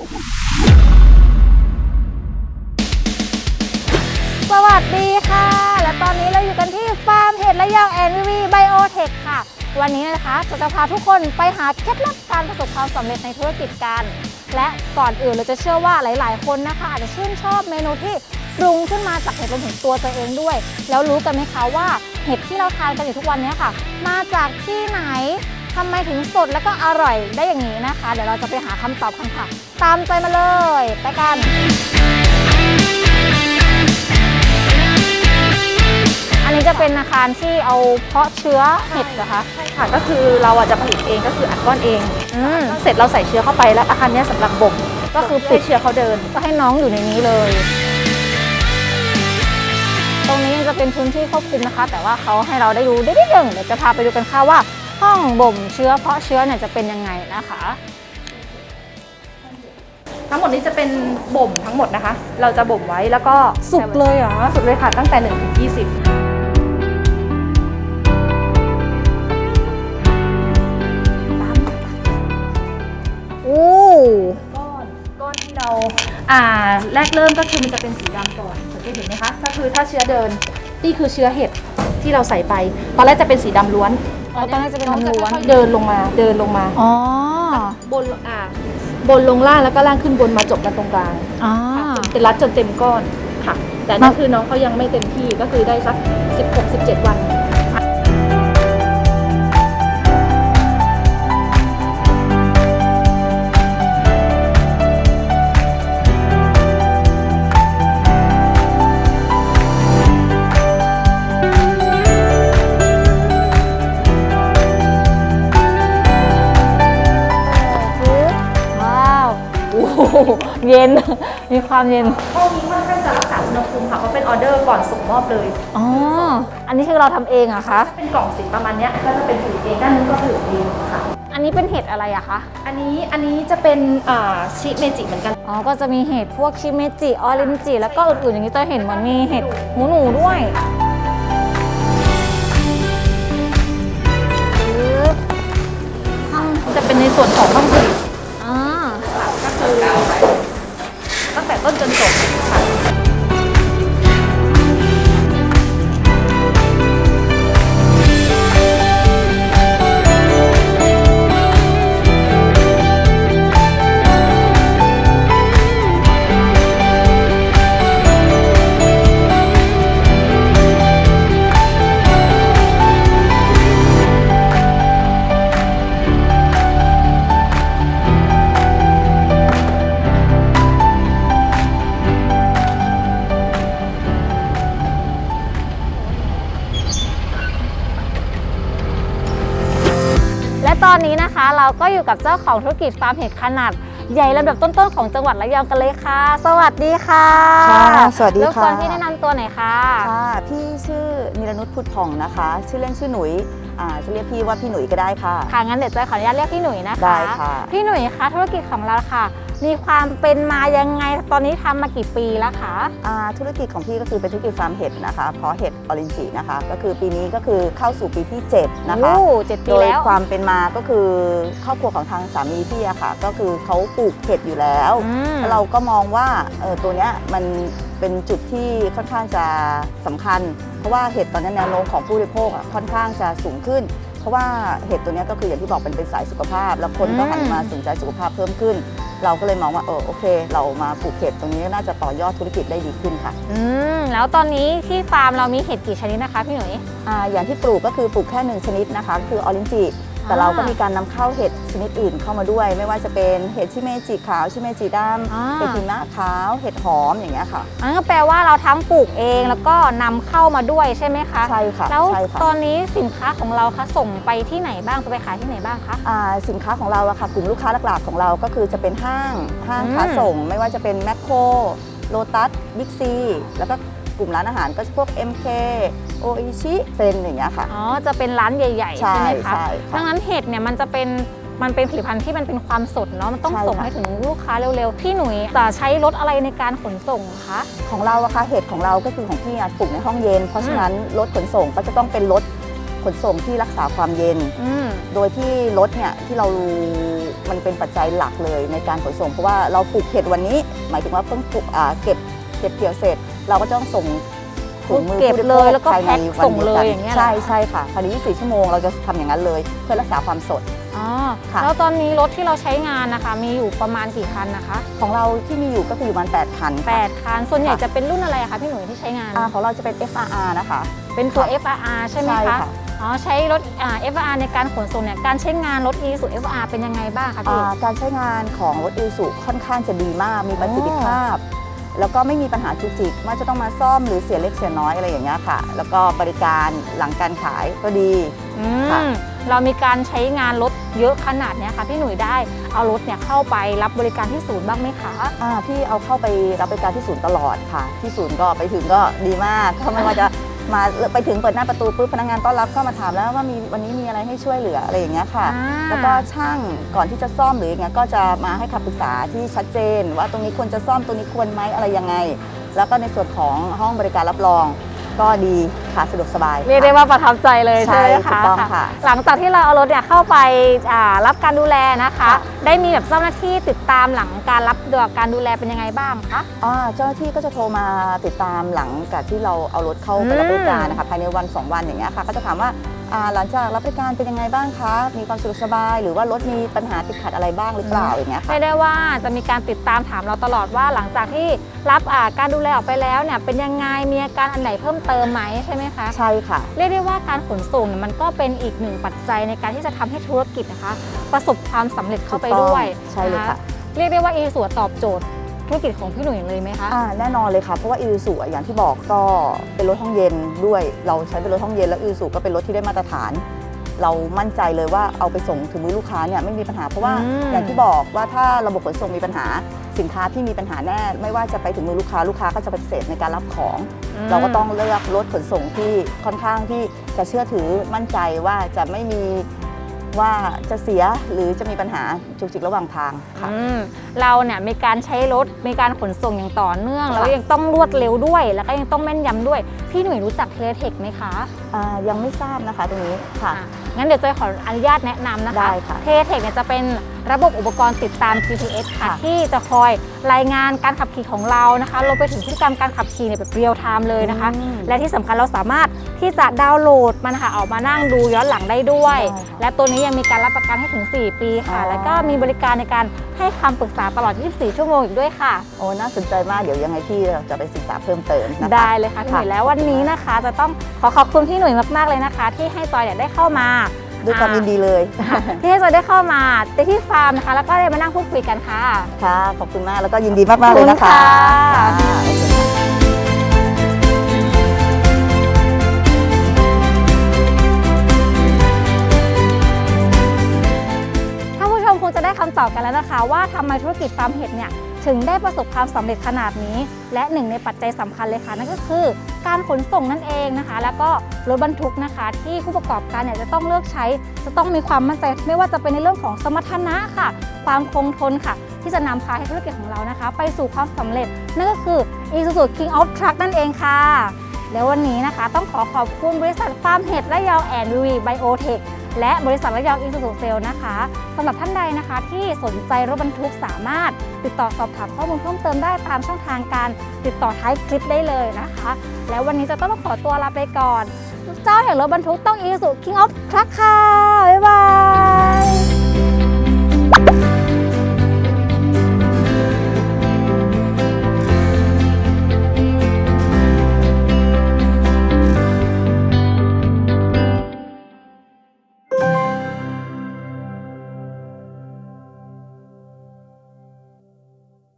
สวัสดีค่ะ และตอนนี้เราอยู่กันที่ฟาร์มเห็ดและยองแอนวีไบโอเทคค่ะ วันนี้นะคะจะจะพาทุกคนไปหาเคล็ดลับการประสบความสำเร็จในธุรกิจกัน และก่อนอื่นเราจะเชื่อว่าหลาย ๆ คนนะคะ อาจจะชื่นชอบเมนูที่ปรุงขึ้นมาจากเห็ดรวมถึงตัวตัวเองด้วย แล้วรู้กันไหมคะว่าเห็ดที่เราทานกันอยู่ทุกวันนี้ค่ะ มาจากที่ไหน ทำไมถึงสดแล้วก็อร่อยได้อย่างนี้นะคะ เดี๋ยวเราจะไปหาคำตอบกันค่ะ ตามใจมาเลยไปกันอันนี้จะเป็นอาคารที่เอาเพาะเชื้อเห็ดเหรอคะใช่ค่ะ ก็คือเราอะจะผลิตเองก็คืออัดก้อนเอง อืมเสร็จเราใส่เชื้อเข้าไปแล้วอาคารเนี้ยสำหรับบ่มก็คือปิให้ดเชื้อเขาเดิน ก็ให้น้องอยู่ในนี้เลย ตรงนี้จะเป็นพื้นที่ควบคุมนะคะ แต่ว่าเขาให้เราได้ดูได้นิดหนึ่งเดี๋ยวจะพาไปดูกันค่ะว่า ห้องบ่มเชื้อเพาะเชื้อเนี่ยจะเป็นยังไงนะคะ ทั้งหมดนี้จะเป็นบ่มทั้งหมดนะคะ เราจะบ่มไว้แล้วก็สุกเลยเหรอ สุกเลยค่ะตั้งแต่1ถึง20โอ้ก้อนก้อนที่เราอ่าแรกเริ่มก็คือมันจะเป็นสีดำก่อนสังเกตเห็นไหมคะ ก็คือถ้าเชื้อเดินนี่คือเชื้อเห็ดที่เราใส่ไป ตอนแรกจะเป็นสีดำล้วน อ๋อตอนแรกจะเป็นน้ำล้วนองค่อยๆเดินลงมา เดินลงมา อ๋อบนอ่าบนลงล่างแล้วก็ล่างขึ้นบนมาจบกันตรงกลางอ๋อค่ะจนเป็นรัดจนเต็มก้อนค่ะ แต่นั่นคือน้องเขายังไม่เต็มที่ก็คือได้สัก 16-17 วัน เย็น มีความเย็น ห้องนี้ค่อนข้างจะรักษาอุณหภูมิค่ะเพราะเป็นออเดอร์ก่อนส่งมอบเลย อ๋อ อันนี้คือเราทำเองเหรอะคะถ้าเป็นกล่องสีประมาณเนี้ยก็จะเป็นผลิตเองด้านนึงก็ผลิตเองค่ะ อันนี้เป็นเห็ดอะไรอะคะ อันนี้อันนี้จะเป็นอ่าชิเมจิเหมือนกัน อ๋อ ก็จะมีเห็ดพวกชิเมจิ ออรินจิ แล้วก็อื่นๆอย่างนี้จะเห็นเหมือนมีเห็ดหมูหนูด้วยปึ๊บห้องจะเป็นในส่วนของห้องผลิตอ่า ก็คือ ตั้งแต่ต้นจนจบ อนนี้นะคะ เราก็อยู่กับเจ้าของธุรกิจฟาร์มเห็ดขนาด ใหญ่ลำดับต้นๆของจังหวัดระยองกันเลยค่ะ สวัสดีค่ะค่ะสวัสดีรบกวนค่ะพี่แนะนำตัวหน่อยค่ะ ค่ะพี่ชื่อนิรนุชพุทธผ่องนะคะ ชื่อเล่นชื่อหนุยอ่าจะเรียกพี่ว่าพี่หนุยก็ได้ค่ะ ค่ะงั้นเดี๋ยวจอยขออนุญาตเรียกพี่หนุ่ยนะคะ ได้ค่ะ พี่หนุ่ยคะธุรกิจของเราค่ะ มีความเป็นมายังไงตอนนี้ทำมากี่ปีแล้วคะอ่าธุรกิจของพี่ก็คือเป็นธุรกิจฟาร์มเห็ดนะคะเพราะเห็ดออรินจินะคะ ก็คือปีนี้ก็คือเข้าสู่ปีที่ 7 นะคะโอ้เจ็ดปีโดยแล้วความเป็นมาก็คือครอบครัวของทางสามีพี่อะค่ะ ก็คือเขาปลูกเห็ดอยู่แล้วอืมแล้วเราก็มองว่าเออตัวเนี้ยมันเป็นจุดที่ค่อนข้างจะสำคัญ เพราะว่าเห็ดตอนนี้แนวโน้มของผู้บริโภคอะค่อนข้างจะสูงขึ้นเพราะว่าเห็ดตัวเนี้ยก็คืออย่างที่บอกเป็นเป็นสายสุขภาพ แล้วคนก็หันมาสนใจสุขภาพเพิ่มขึ้น เราก็เลยมองว่าเออโอเค เรามาปลูกเห็ดตรงนี้น่าจะต่อยอดธุรกิจได้ดีขึ้นค่ะอืมแล้วตอนนี้ที่ฟาร์มเรามีเห็ดกี่ชนิดนะคะพี่หนุ่ยอ่าอย่างที่ปลูกก็คือปลูกแค่หนึ่งชนิดนะคะ คือออรินจิ แต่เราก็มีการนำเข้าเห็ดชนิดอื่นเข้ามาด้วย ไม่ว่าจะเป็นเห็ดชิเมจิขาวชิเมจิดอ่าำเห็ดหิมะขาวเห็ดหอมอย่างเงี้ยค่ะอันนั้นก็แปลว่าเราทั้งปลูกเองแล้วก็นำเข้ามาด้วยใช่ไหมคะใช่ค่ะแล้วใช่ค่ะตอนนี้สินค้าของเราคะส่งไปที่ไหนบ้างจะไปขายที่ไหนบ้างคะอ่าสินค้าของเราอะค่ะกลุ่มลูกค้าหลักๆของเราก็คือจะเป็นห้างห้างอืมค้าส่ง ไม่ว่าจะเป็นแมคโครโลตัสบิ๊กซีแล้วก็ กลุ่มร้านอาหารก็จะพวก MK โออิชิเซนอย่างเงี้ยค่ะ อ๋อ จะเป็นร้านใหญ่ๆใช่ใช่ไหมคะ ใช่ค่ะดังนั้นเห็ดเนี่ยมันจะเป็นมันเป็นผลิตภัณฑ์ที่มันเป็นความสดเนาะ มันต้องใช่ส่งค่ะ ให้ถึงลูกค้าเร็วๆ พี่หนุ่ยจะใช้รถอะไรในการขนส่งคะ ของเราอะค่ะเห็ดของเราก็คือของพี่อะปลูกในห้องเย็น เพราะฉะนั้นรถขนส่งก็จะต้องเป็นรถขนส่งที่รักษาความเย็น อืม โดยที่รถเนี่ยที่เรามันเป็นปัจจัยหลักเลยในการขนส่ง เพราะว่าเราปลูกเห็ดวันนี้ หมายถึงว่าเพิ่งปลูกอ่าเก็บเก็บเกี่ยวเสร็จเราก็จะต้องส่งถุงมือเก็บผู้ริโภคเลยแล้วก็ภายในแพ็ควันส่งเลยดีวกันอย่างเงี้ยเหรอใช่ใช่ค่ะภายใน24 ชั่วโมงเราจะทำอย่างนั้นเลย เพื่อรักษาความสดอ๋อค่ะแล้วตอนนี้รถที่เราใช้งานนะคะ มีอยู่ประมาณกี่คันนะคะ ของเราที่มีอยู่ก็คืออยู่ประมาณ8คันค่ะ8คันส่วนใหญ่ค่ะจะเป็นรุ่นอะไรอะคะพี่หนุ่ยที่ใช้งานอ่าของเราจะเป็น FRR นะคะ เป็นตัวค่ะ FRR ใช่ไหมใช่คะค่ะอ๋อใช้รถอ่า FRR ในการขนส่งเนี่ยการใช้งานรถ e สุ FRR เป็นยังไงบ้างคะพี่อ่าการใช้งานของรถอีสุค่อนข้างจะดีมากมีประสิทธิภาพ แล้วก็ไม่มีปัญหาจุกจิกว่าจะต้องมาซ่อมหรือเสียเล็กเสียน้อยอะไรอย่างเงี้ยค่ะ แล้วก็บริการหลังการขายก็ดี อืค่ะ มเรามีการใช้งานรถเยอะขนาดเนี้ยค่ะพี่หนุ่ยได้เอารถเนี่ยเข้าไปรับบริการที่ศูนย์บ้างไหมคะ อ่าพี่เอาเข้าไปรับบริการที่ศูนย์ตลอดค่ะ ที่ศูนย์ก็ไปถึงก็ดีมากก็ไม่ว่าจะ มาไปถึงเปิดหน้าประตูปุ๊บพนักงานต้อนรับก็มาถามแล้วว่ามีวันนี้มีอะไรให้ช่วยเหลืออะไรอย่างเงี้ยค่ะ อ่า แล้วก็ช่างก่อนที่จะซ่อมหรืออย่างเงี้ยก็จะมาให้คำปรึกษาที่ชัดเจน ว่าตรงนี้ควรจะซ่อมตรงนี้ควรไหมอะไรยังไง แล้วก็ในส่วนของห้องบริการรับรอง ก็ดีค่ะสะดวกสบาย เรียกได้ว่าประทับใจเลยใช่ใช่ไหมถูคะกต้องค่ะ หลังจากที่เราเอารถเนี่ยเข้าไปอ่ารับการดูแลนะคะค่ะได้มีแบบเจ้าหน้าที่ติดตามหลังการรับดูการดูแลเป็นยังไงบ้างคะอ่าเจ้าหน้าที่ก็จะโทรมาติดตามหลังจากที่เราเอารถเข้าไปรับบริการนะคะภายในวัน 2 วันอย่างเงี้ยค่ะก็จะถามว่าอ่า หลังจากรับบริการเป็นยังไงบ้างคะ มีความสะดวกสบาย หรือว่ารถมีปัญหาติดขัดอะไรบ้างหรือเปล่าอย่างเงี้ยค่ะไม่ได้ว่าจะมีการติดตามถามเราตลอดว่าหลังจากที่รับอ่าการดูแลออกไปแล้วเนี่ยเป็นยังไงมีอาการอันไหนเพิ่มเติมไหมใช่ไหมคะใช่ค่ะ เรียกได้ว่าการขนส่งเนี่ยมันก็เป็นอีกหนึ่งปัจจัยในการที่จะทำให้ธุรกิจนะคะ ประสบความสำเร็จเข้าไปถูกต้องด้วยใช่เลยนค่ะเรียกได้ว่าอีส่วนตอบโจทย์ ธุรกิจของพี่หนุ่ยเลยไหมคะ อ่าแน่นอนเลยค่ะ เพราะว่าอิลสูอย่างที่บอกก็เป็นรถห้องเย็นด้วย เราใช้เป็นรถห้องเย็นแล้วอิลสูก็เป็นรถที่ได้มาตรฐาน เรามั่นใจเลยว่าเอาไปส่งถึงมือลูกค้าเนี่ยไม่มีปัญหาเพราะว่าอืม อย่างที่บอกว่าถ้าระบบขนส่งมีปัญหาสินค้าที่มีปัญหาแน่ ไม่ว่าจะไปถึงมือลูกค้าลูกค้าก็จะปฏิเสธในการรับของ เราก็ต้องเลือกรถขนส่งที่ค่อนข้างที่จะเชื่อถือมั่นใจว่าจะไม่มี ว่าจะเสียหรือจะมีปัญหาจุกจิกระหว่างทางค่ะ อืมเราเนี่ยมีการใช้รถมีการขนส่งอย่างต่อเนื่อง ค่ะ แล้วยังต้องรวดเร็วด้วย แล้วก็ยังต้องแม่นยำด้วย พี่หนุ่ยรู้จักเทเลเทคไหมคะ อ่ายังไม่ทราบนะคะตรงนี้ค่ะ อะงั้นเดี๋ยวเจอยขออนุญาตแนะนำนะคะได้ค่ะ เทเลเทคเนี่ยจะเป็นระบบอุปกรณ์ติดตาม GPS ค่ะค่ะ ที่จะคอยรายงานการขับขี่ของเรานะคะรวมไปถึงพฤติกรรมการขับขี่เนี่ยแบบเรียลไทม์เลยนะคะ อืมและที่สำคัญเราสามารถที่จะดาวน์โหลดมันค่ะออกมานั่งดูย้อนหลังได้ด้วย ได้ค่ะและตัวนี้ยังมีการรับประกันให้ถึง 4 ปีค่ะ อ๋อ แล้วก็มีบริการในการให้คำปรึกษาตลอด 24 ชั่วโมงอีกด้วยค่ะ โอ้น่าสนใจมากเดี๋ยวยังไงพี่เราจะไปศึกษาเพิ่มเติมนะคะ ได้เลยค่ะพี่หนุ่ยค่ะ แล้ววันนี้นะคะ จะต้องขอขอบคุณพี่หนุ่ยมากๆเลยนะคะ ที่ให้จอยเนี่ยได้เข้ามา ด้วยความยินดีเลยที่ให้จอยได้เข้ามาที่ฟาร์มนะคะ แล้วก็ได้มานั่งพูดคุยกันค่ะค่ะ ขอบคุณมากแล้วก็ยินดีมากๆเลยนะคะขอบคุณค่ะค่ะโอเคท่านผู้ชมคงจะได้คำตอบกันแล้วนะคะ ว่าทำไมธุรกิจฟาร์มเห็ดเนี่ย ถึงได้ประสบความสำเร็จขนาดนี้ และหนึ่งในปัจจัยสำคัญเลยค่ะ นั่นก็คือการขนส่งนั่นเองนะคะ แล้วก็รถบรรทุกนะคะ ที่ผู้ประกอบการเนี่ยจะต้องเลือกใช้ จะต้องมีความมั่นใจ ไม่ว่าจะเป็นในเรื่องของสมรรถนะค่ะ ความคงทนค่ะ ที่จะนำพาให้ธุรกิจของเรานะคะ ไปสู่ความสำเร็จ นั่นก็คือ Isuzu King of Truck นั่นเองค่ะแล้ววันนี้นะคะ ต้องขอขอบคุณบริษัทฟาร์มเห็ดและยองแอนด์วีไบโอเทค และบริษัทระยองอินสูเซลนะคะสำหรับท่านใดนะคะ ที่สนใจรถบรรทุกสามารถติดต่อสอบถามข้อมูลเพิ่มเติมได้ตามช่องทางการติดต่อท้ายคลิปได้เลยนะคะ แล้ววันนี้จะต้องขอตัวลาไปก่อน เจ้าแห่งรถบรรทุกต้องอินสุ King of Truck ค่ะบ๊ายบาย